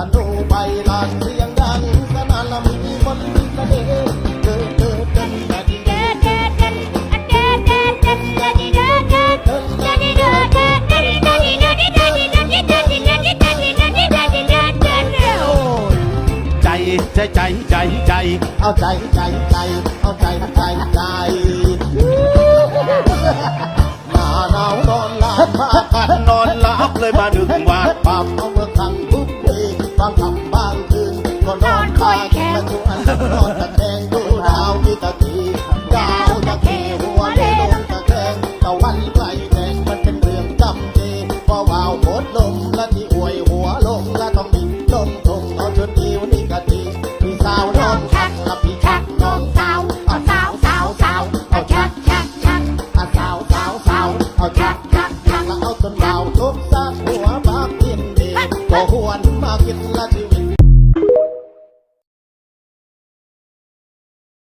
ธนูใบลานเสียงดังสนานละมีมนต์เสน่ห์เดินเดินเดินแต่ดีใจใจใจใจใจเอาใจใจใจเอาใจใจใจหน้าหนาวนอนหลับพากันนอนหลับเลยมาหนึ่งวันปั๊มเอาเมื่อครั้ง ก็นอนคอยแค่มาชวนนอนตะแคงดูดาวที่ตะทีดาวตะเคหัวเลลงตะแคงตะวันใกล้แดงมันเป็นเรื่องจำเจพอวาวหมดลมและที่อวยหัวลงและต้องมีลมทงเอาชุดนี้วนนี้กะทีพี่สาวนองชักและพี่ชักนองสาวเอาสาวสาวสาวเอาชักชักชักเอาสาวสาวสาวเอาชักชักชักแล้วเอาจนวาวทุบซากหัวบาปกินดีก็หวนมากินละที่